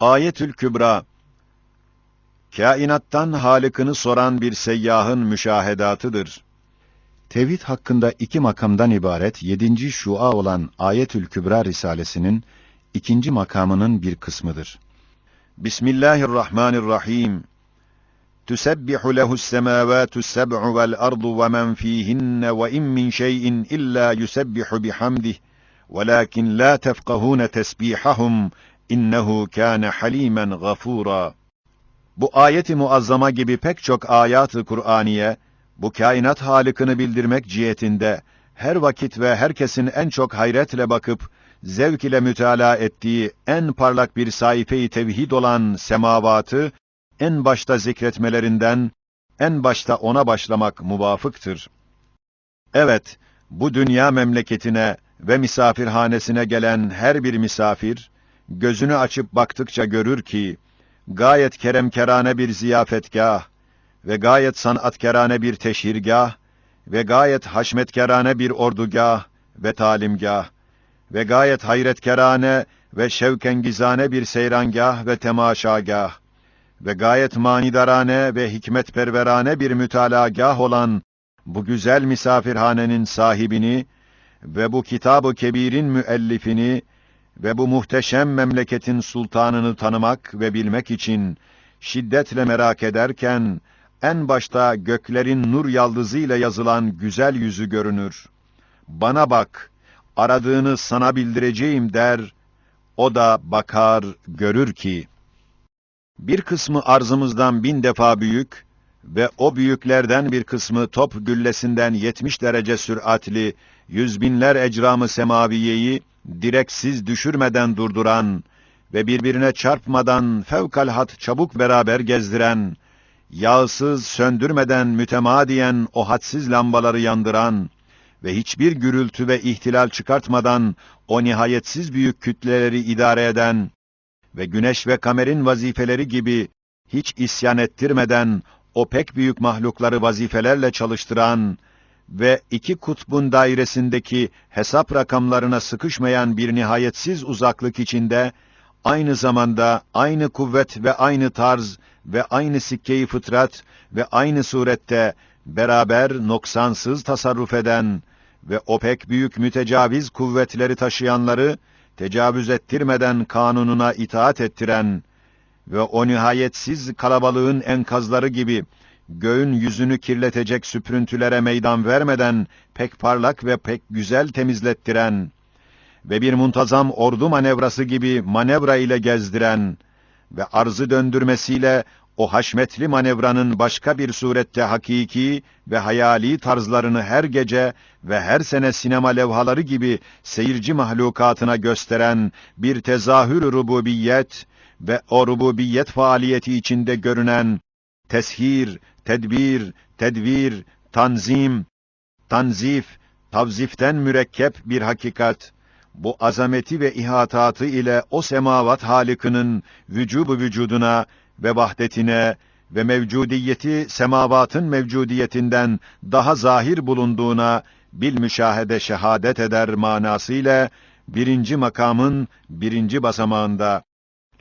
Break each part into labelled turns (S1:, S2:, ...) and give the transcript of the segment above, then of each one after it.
S1: Ayetül Kübra Kainattan halikini soran bir seyyahın müşahedatıdır. Tevhid hakkında iki makamdan ibaret yedinci şua olan Ayetül Kübra Risalesinin ikinci makamının bir kısmıdır. Bismillahirrahmanirrahim. Tüsebbihu lehu's semâvâtu seb'u vel ardu ve men fîhinne ve in min şey'in illa yusebbihu bihamdih velakin la tefkahûne tesbihahum innehu kâne halîmen gafûrâ. Bu ayeti muazzama gibi pek çok ayat-ı Kur'aniye, bu kainat halikini bildirmek cihetinde, her vakit ve herkesin en çok hayretle bakıp, zevk ile mütalaa ettiği en parlak bir sayfe-i tevhid olan semavatı, en başta zikretmelerinden, en başta ona başlamak muvafıktır. Evet, bu dünya memleketine ve misafirhanesine gelen her bir misafir, gözünü açıp baktıkça görür ki, gayet keremkerane bir ziyafetgah ve gayet sanatkerane bir teşhirgah ve gayet haşmetkerane bir ordugah ve talimgah ve gayet hayretkerane ve şevkengizane bir seyrangah ve temaşagah ve gayet manidarane ve hikmetperverane bir mütalagah olan bu güzel misafirhanenin sahibini ve bu kitab-ı kebirin müellifini ve bu muhteşem memleketin sultanını tanımak ve bilmek için şiddetle merak ederken en başta göklerin nur yaldızıyla yazılan güzel yüzü görünür. Bana bak, aradığını sana bildireceğim der, o da bakar, görür ki, bir kısmı arzımızdan bin defa büyük ve o büyüklerden bir kısmı top güllesinden 70 derece süratli, yüz binler ecramı semaviyeyi direksiz düşürmeden durduran ve birbirine çarpmadan fevkalhat çabuk beraber gezdiren, yağsız söndürmeden mütemadiyen o hadsiz lambaları yandıran ve hiçbir gürültü ve ihtilal çıkartmadan o nihayetsiz büyük kütleleri idare eden ve güneş ve kamerin vazifeleri gibi hiç isyan ettirmeden o pek büyük mahlukları vazifelerle çalıştıran ve iki kutbun dairesindeki hesap rakamlarına sıkışmayan bir nihayetsiz uzaklık içinde, aynı zamanda aynı kuvvet ve aynı tarz ve aynı sikkeyi fıtrat ve aynı surette beraber noksansız tasarruf eden ve o pek büyük mütecaviz kuvvetleri taşıyanları tecavüz ettirmeden kanununa itaat ettiren ve o nihayetsiz kalabalığın enkazları gibi göğün yüzünü kirletecek süprüntülere meydan vermeden pek parlak ve pek güzel temizlettiren ve bir muntazam ordu manevrası gibi manevra ile gezdiren ve arzı döndürmesiyle o haşmetli manevranın başka bir surette hakiki ve hayali tarzlarını her gece ve her sene sinema levhaları gibi seyirci mahlukatına gösteren bir tezahür rububiyet ve o rububiyet faaliyeti içinde görünen teshir, tedbir, tedvir, tanzim, tanzif, tavziften mürekkep bir hakikat, bu azameti ve ihatatı ile o semavat halikinin vücubu vücuduna ve vahdetine ve mevcudiyeti semavatın mevcudiyetinden daha zahir bulunduğuna bil müşahede şehadet eder manasıyla birinci makamın birinci basamağında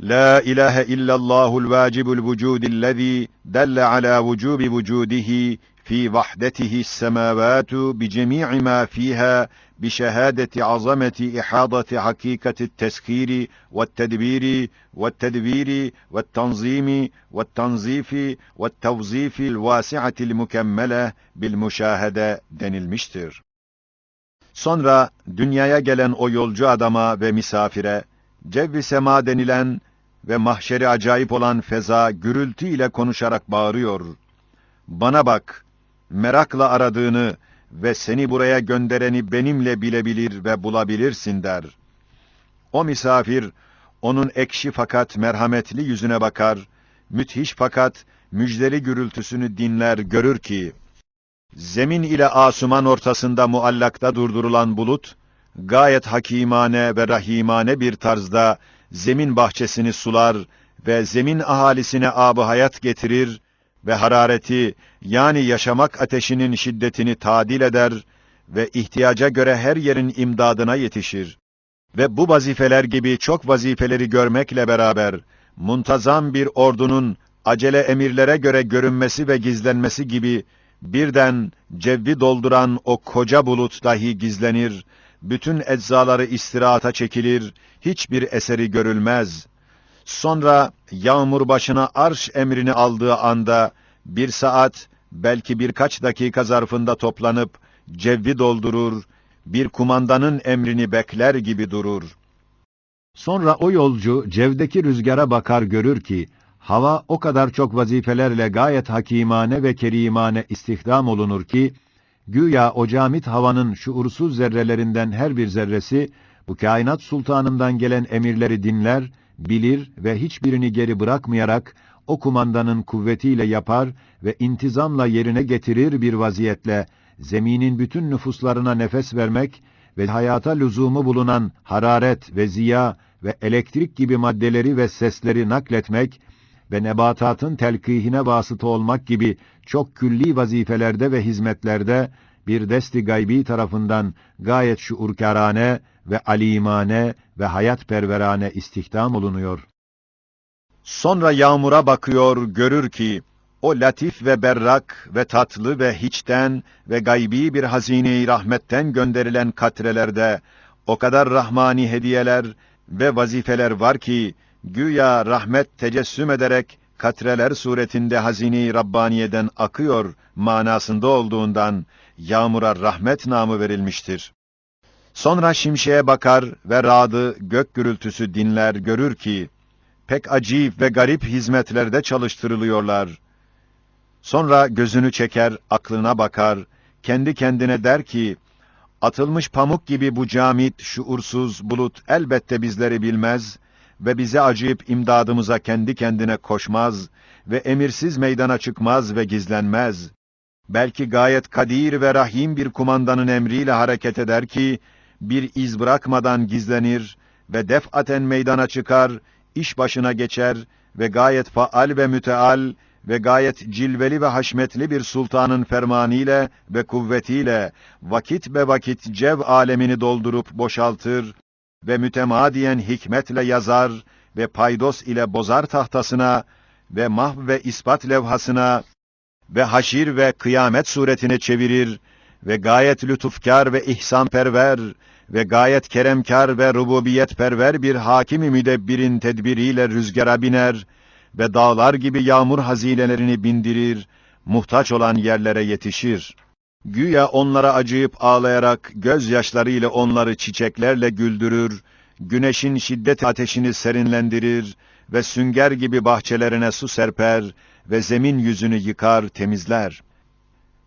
S1: La ilahe illallahul vacibul vücudillezî delle ala vücubi vücudihi fi vahdetihi semavatu bi cemii ma fiha bi şehadeti azameti ihadati hakikati teskiri ve tedbiri ve tedbiri ve tanzimi ve tanzifi ve tevzifi vasi'atil mükemmele bil müşahede denilmiştir. Sonra dünyaya gelen o yolcu adama ve misafire cevvi sema denilen ve mahşeri acayip olan feza gürültü ile konuşarak bağırıyor. Bana bak, merakla aradığını ve seni buraya göndereni benimle bilebilir ve bulabilirsin der. O misafir, onun ekşi fakat merhametli yüzüne bakar, müthiş fakat müjdeli gürültüsünü dinler, görür ki, zemin ile asuman ortasında muallakta durdurulan bulut, gayet hakimane ve rahimane bir tarzda zemin bahçesini sular ve zemin ahalisine abı hayat getirir ve harareti yani yaşamak ateşinin şiddetini tadil eder ve ihtiyaca göre her yerin imdadına yetişir. Ve bu vazifeler gibi çok vazifeleri görmekle beraber muntazam bir ordunun acele emirlere göre görünmesi ve gizlenmesi gibi birden cevvi dolduran o koca bulut dahi gizlenir, bütün eczaları istirahata çekilir, hiçbir eseri görülmez. Sonra yağmur başına arş emrini aldığı anda bir saat, belki birkaç dakika zarfında toplanıp cevvi doldurur, bir kumandanın emrini bekler gibi durur. Sonra o yolcu cevdeki rüzgara bakar görür ki, hava o kadar çok vazifelerle gayet hakimane ve kerimane istihdam olunur ki, güya o camit havanın şuursuz zerrelerinden her bir zerresi, bu kainat sultanından gelen emirleri dinler, bilir ve hiçbirini geri bırakmayarak, o kumandanın kuvvetiyle yapar ve intizamla yerine getirir bir vaziyetle, zeminin bütün nüfuslarına nefes vermek ve hayata lüzumu bulunan hararet ve ziya ve elektrik gibi maddeleri ve sesleri nakletmek ve nebatatın telkihine vasıta olmak gibi çok külli vazifelerde ve hizmetlerde bir desti gaybi tarafından gayet şuurkârane ve alimane ve hayatperverane istihdam olunuyor. Sonra yağmura bakıyor, görür ki, o latif ve berrak ve tatlı ve hiçten ve gaybi bir hazine-i rahmetten gönderilen katrelerde o kadar rahmani hediyeler ve vazifeler var ki güya rahmet tecessüm ederek katreler suretinde hazine-i Rabbaniye'den akıyor manasında olduğundan yağmura rahmet namı verilmiştir. Sonra şimşeğe bakar ve radı gök gürültüsü dinler görür ki pek acayip ve garip hizmetlerde çalıştırılıyorlar. Sonra gözünü çeker, aklına bakar, kendi kendine der ki, atılmış pamuk gibi bu camit, şuursuz bulut elbette bizleri bilmez ve bize acıyıp imdadımıza kendi kendine koşmaz ve emirsiz meydana çıkmaz ve gizlenmez. Belki gayet kadir ve rahim bir kumandanın emriyle hareket eder ki, bir iz bırakmadan gizlenir ve defaten meydana çıkar, iş başına geçer ve gayet faal ve müteal ve gayet cilveli ve haşmetli bir sultanın fermanıyla ve kuvvetiyle vakit be vakit cev alemini doldurup boşaltır ve mütemadiyen hikmetle yazar ve paydos ile bozar tahtasına ve mahv ve ispat levhasına ve haşir ve kıyamet suretine çevirir ve gayet lütufkar ve ihsanperver ve gayet keremkar ve rububiyetperver bir hakimi müdebbirin tedbiriyle rüzgara biner ve dağlar gibi yağmur hazinelerini bindirir, muhtaç olan yerlere yetişir. Güya onlara acıyıp ağlayarak gözyaşlarıyla onları çiçeklerle güldürür, güneşin şiddet ateşini serinlendirir ve sünger gibi bahçelerine su serper ve zemin yüzünü yıkar, temizler.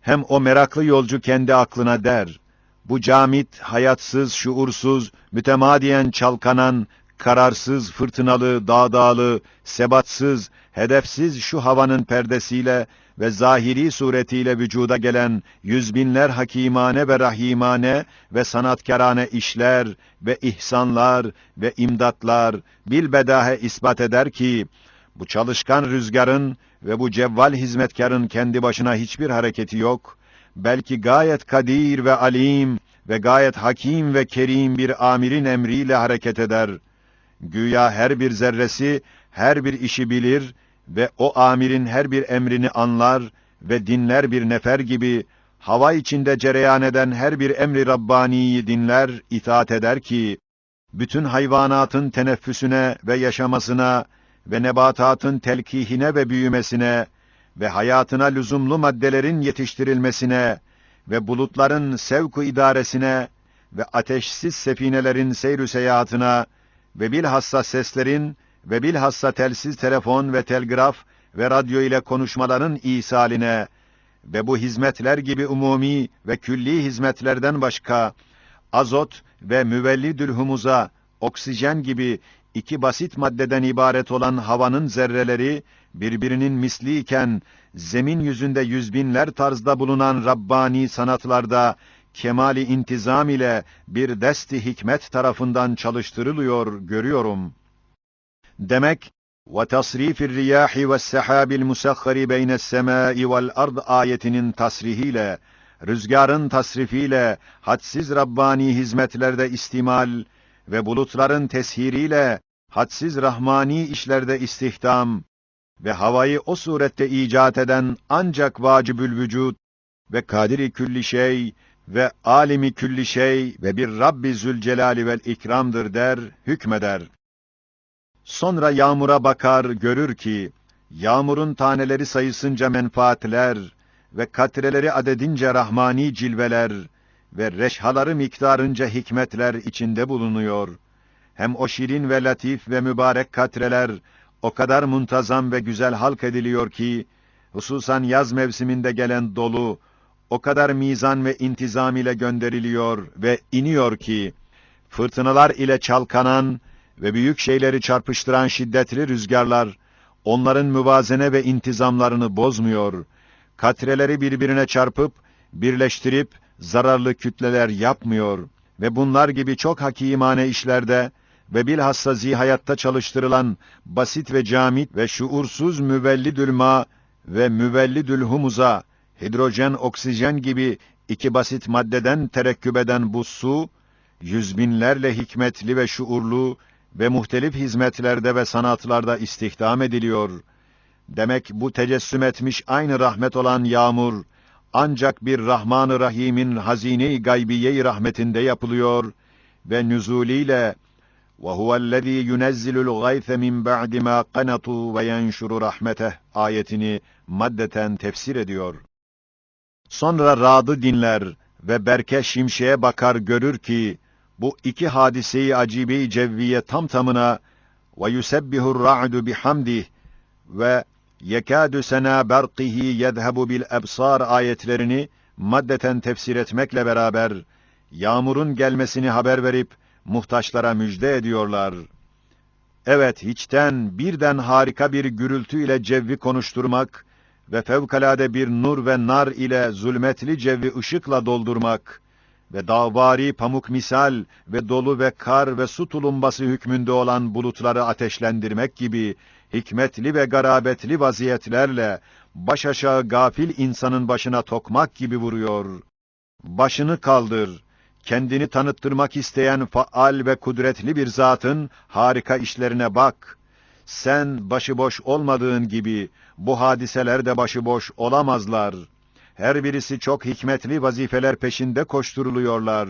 S1: Hem o meraklı yolcu kendi aklına der, bu camit, hayatsız, şuursuz, mütemadiyen çalkanan, kararsız, fırtınalı, dağdağlı, sebatsız, hedefsiz şu havanın perdesiyle ve zahiri suretiyle vücuda gelen yüzbinler hakimane ve rahimane ve sanatkarane işler ve ihsanlar ve imdatlar bilbedahe ispat eder ki, bu çalışkan rüzgarın ve bu cevval hizmetkarın kendi başına hiçbir hareketi yok, belki gayet kadir ve alim ve gayet hakim ve kerim bir amirin emriyle hareket eder. Güya her bir zerresi, her bir işi bilir ve o amirin her bir emrini anlar ve dinler bir nefer gibi, hava içinde cereyan eden her bir emri Rabbani'yi dinler, itaat eder ki, bütün hayvanatın teneffüsüne ve yaşamasına ve nebatatın telkihine ve büyümesine ve hayatına lüzumlu maddelerin yetiştirilmesine ve bulutların sevku idaresine ve ateşsiz sefinelerin seyrü seyahatına ve bilhassa seslerin ve bilhassa telsiz telefon ve telgraf ve radyo ile konuşmaların isaline ve bu hizmetler gibi umumi ve külli hizmetlerden başka azot ve müvellidül humuza, oksijen gibi iki basit maddeden ibaret olan havanın zerreleri birbirinin misli iken zemin yüzünde yüzbinler tarzda bulunan Rabbani sanatlarda kemali intizam ile bir desti hikmet tarafından çalıştırılıyor görüyorum. Demek وَتَصْرِيفِ الرِّيَاحِ وَالسَّحَابِ الْمُسَخَّرِ بَيْنَ السَّمَاءِ وَالْأَرْضِ ayetinin tasrihiyle, rüzgarın tasrifiyle, hadsiz Rabbani hizmetlerde istimal ve bulutların teshiriyle hadsiz rahmani işlerde istihdam ve havayı o surette icat eden ancak vacibül vücut ve kadiri külli şey ve alimi külli şey ve bir Rabbi Zülcelali vel ikramdır der, hükmeder. Sonra yağmura bakar, görür ki, yağmurun taneleri sayısınca menfaatler ve katreleri adedince rahmani cilveler ve reşhaları miktarınca hikmetler içinde bulunuyor. Hem o şirin ve latif ve mübarek katreler o kadar muntazam ve güzel halk ediliyor ki, hususan yaz mevsiminde gelen dolu, o kadar mizan ve intizam ile gönderiliyor ve iniyor ki, fırtınalar ile çalkanan ve büyük şeyleri çarpıştıran şiddetli rüzgarlar, onların müvazene ve intizamlarını bozmuyor, katreleri birbirine çarpıp, birleştirip, zararlı kütleler yapmıyor ve bunlar gibi çok hakimane işlerde ve bilhassa zihayatta çalıştırılan basit ve camit ve şuursuz müvellidül ma ve müvellidül humuza, hidrojen, oksijen gibi iki basit maddeden terekküp eden bu su, yüz binlerle hikmetli ve şuurlu ve muhtelif hizmetlerde ve sanatlarda istihdam ediliyor. Demek bu tecessüm etmiş aynı rahmet olan yağmur, ancak bir Rahman-ı Rahim'in hazine-i gaybiye-i rahmetinde yapılıyor ve nüzuliyle وَهُوَ الَّذ۪ي يُنَزِّلُ الْغَيْثَ مِنْ بَعْدِ مَا قَنَطُوا وَيَنْشُرُ رَحْمَتَهِ ayetini maddeten tefsir ediyor. Sonra Rad'ı dinler ve Berke şimşeğe bakar görür ki, bu iki hadiseyi acibe-i cevviye tam tamına ve yusebbihu'r ra'du bihamdih ve yekâdü sena berqihi yedhebu bil ebsar ayetlerini maddeten tefsir etmekle beraber yağmurun gelmesini haber verip muhtaçlara müjde ediyorlar. Evet, hiçten birden harika bir gürültü cevvi konuşturmak ve fevkalade bir nur ve nar ile zulmetli cevvi ışıkla doldurmak ve dağvari pamuk misal ve dolu ve kar ve su tulumbası hükmünde olan bulutları ateşlendirmek gibi hikmetli ve garabetli vaziyetlerle baş aşağı gafil insanın başına tokmak gibi vuruyor. Başını kaldır, kendini tanıttırmak isteyen faal ve kudretli bir zatın harika işlerine bak. Sen başıboş olmadığın gibi bu hadiseler de başıboş olamazlar. Her birisi çok hikmetli vazifeler peşinde koşturuluyorlar.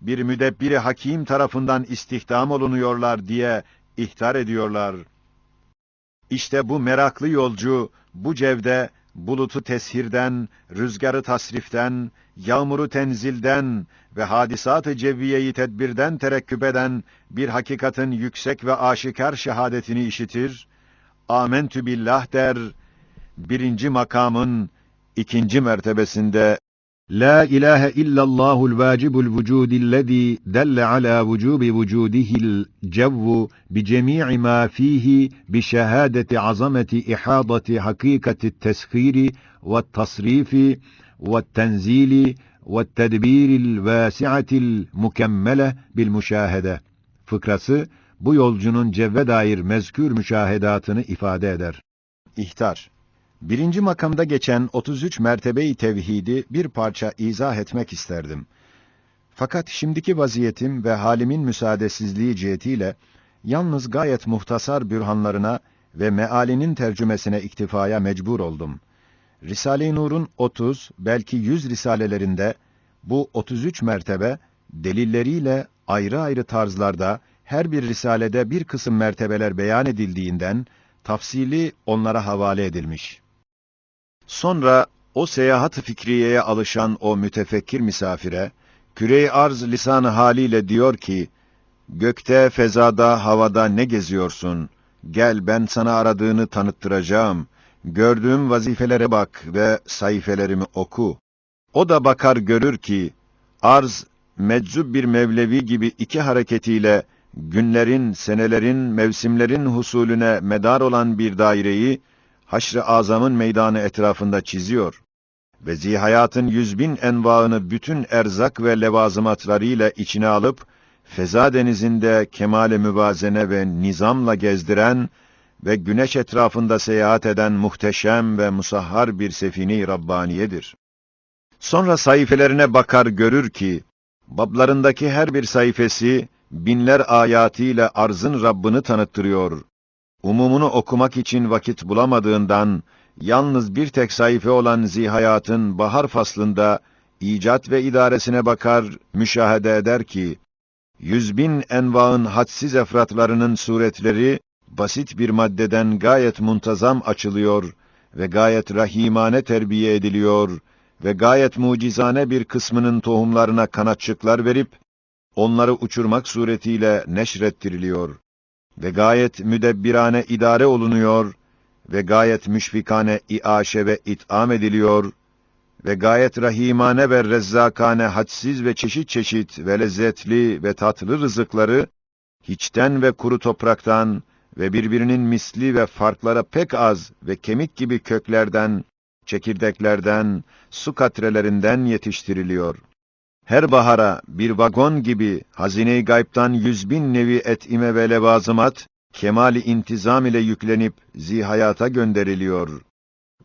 S1: Bir müdebbiri hakim tarafından istihdam olunuyorlar diye ihtar ediyorlar. İşte bu meraklı yolcu bu cevde bulutu teshirden, rüzgarı tasriften, yağmuru tenzilden ve hadisat-ı cevviyeyi tedbirden terekküp eden bir hakikatin yüksek ve aşikar şehadetini işitir, amentü billah der, birinci makamın ikinci mertebesinde La ilahe illallahul vacibul vücudillezî delle ala vücubi vücudihil cevvu bi cemî'i mâ fîhî bi şehâdeti azameti ihâdati hakîkati teshîri ve tasrifi ve tenzili ve tedbiril vâsi'atil mükemmele bil müşahede. Fıkrası bu yolcunun cevve dair mezkür müşahedatını ifade eder. İhtar Birinci makamda geçen 33 mertebe-i tevhidi bir parça izah etmek isterdim. Fakat şimdiki vaziyetim ve halimin müsaadesizliği cihetiyle yalnız gayet muhtasar bürhanlarına ve mealinin tercümesine iktifaya mecbur oldum. Risale-i Nur'un 30 belki 100 risalelerinde bu 33 mertebe delilleriyle ayrı ayrı tarzlarda her bir risalede bir kısım mertebeler beyan edildiğinden tafsili onlara havale edilmiş. Sonra o seyahat fikriyeye alışan o mütefekkir misafire, küre arz lisanı haliyle diyor ki, Gökte, fezada, havada ne geziyorsun? Gel ben sana aradığını tanıttıracağım. Gördüğüm vazifelere bak ve sayfelerimi oku. O da bakar görür ki, arz, meczub bir mevlevi gibi iki hareketiyle, günlerin, senelerin, mevsimlerin husulüne medar olan bir daireyi, haşr-ı azamın meydanı etrafında çiziyor ve zihayatın yüz bin envaını bütün erzak ve levazımatlarıyla içine alıp, feza denizinde kemale müvazene ve nizamla gezdiren ve güneş etrafında seyahat eden muhteşem ve musahhar bir sefine-i Rabbaniyedir. Sonra sayfelerine bakar görür ki, Bablarındaki her bir sayfası, binler ayatıyla arzın Rabbini tanıttırıyor. Umumunu okumak için vakit bulamadığından, yalnız bir tek sayfa olan Zihayat'ın bahar faslında, icat ve idaresine bakar, müşahede eder ki, yüz bin envaın hadsiz efratlarının suretleri, basit bir maddeden gayet muntazam açılıyor ve gayet rahimane terbiye ediliyor ve gayet mucizane bir kısmının tohumlarına kanatçıklar verip, onları uçurmak suretiyle neşrettiriliyor ve gayet müdebbirane idare olunuyor ve gayet müşfikane iaşe ve it'am ediliyor ve gayet rahimane ve rezzakane hadsiz ve çeşit çeşit ve lezzetli ve tatlı rızıkları hiçten ve kuru topraktan ve birbirinin misli ve farklara pek az ve kemik gibi köklerden, çekirdeklerden, su katrelerinden yetiştiriliyor. Her bahara bir vagon gibi hazine-i gaybtan yüz bin nevi etime ve levazımat, kemali intizam ile yüklenip zihayata gönderiliyor.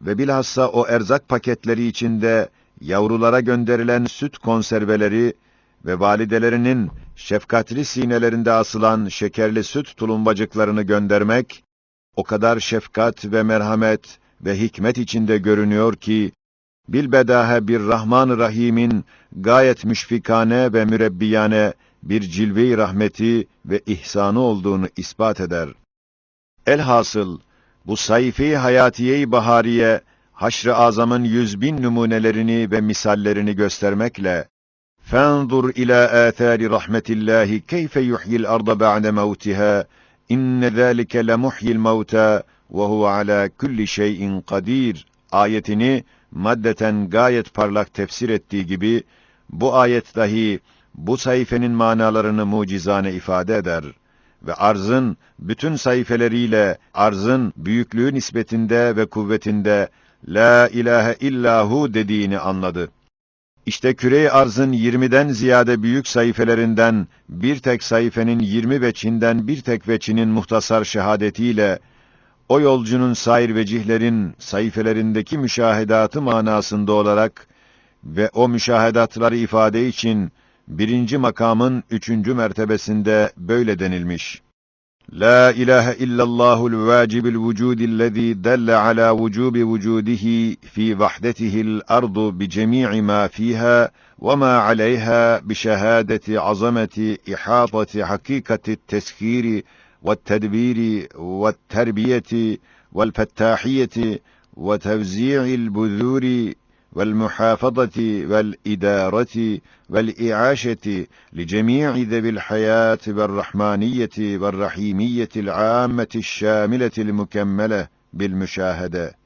S1: Ve bilhassa o erzak paketleri içinde yavrulara gönderilen süt konserveleri ve validelerinin şefkatli sinelerinde asılan şekerli süt tulumbacıklarını göndermek, o kadar şefkat ve merhamet ve hikmet içinde görünüyor ki, bilbedahe bir Rahman-ı Rahim'in gayet müşfikane ve mürebbiyane bir cilve-i rahmeti ve ihsanı olduğunu ispat eder. Elhasıl, bu sayfi hayatiye-i bahariye, haşr-ı azamın yüz bin numunelerini ve misallerini göstermekle, فانظر إلى آثار رحمة الله كيف يحيي الأرض بعد موتها إن ذلك لمحيي الموتى ve huve ala kulli şeyin kadir ayetini maddeten gayet parlak tefsir ettiği gibi bu ayet dahi bu sayfenin manalarını mucizane ifade eder ve arzın bütün sayfeleriyle arzın büyüklüğü nispetinde ve kuvvetinde la ilahe illahu dediğini anladı. İşte küre arzın 20'den ziyade büyük sayfelerinden bir tek sayfenin 20 veçinden bir tek veçinin muhtasar şehadetiyle o yolcunun sair vecihlerin sayfelerindeki müşahedatı manasında olarak ve o müşahedatları ifade için birinci makamın üçüncü mertebesinde böyle denilmiş. La ilahe illallahul vacibil vücudillezî delle ala vücubi vücudihi fi vahdetihil ardu bi cemî'i mâ fîhâ ve mâ aleyhâ bi şehâdeti azameti ihâtati hakikati teskîri والتدبير والتربية والفتاحية وتوزيع البذور والمحافظة والإدارة والإعاشة لجميع ذوي الحياة والرحمانية والرحيمية العامة الشاملة المكملة بالمشاهدة.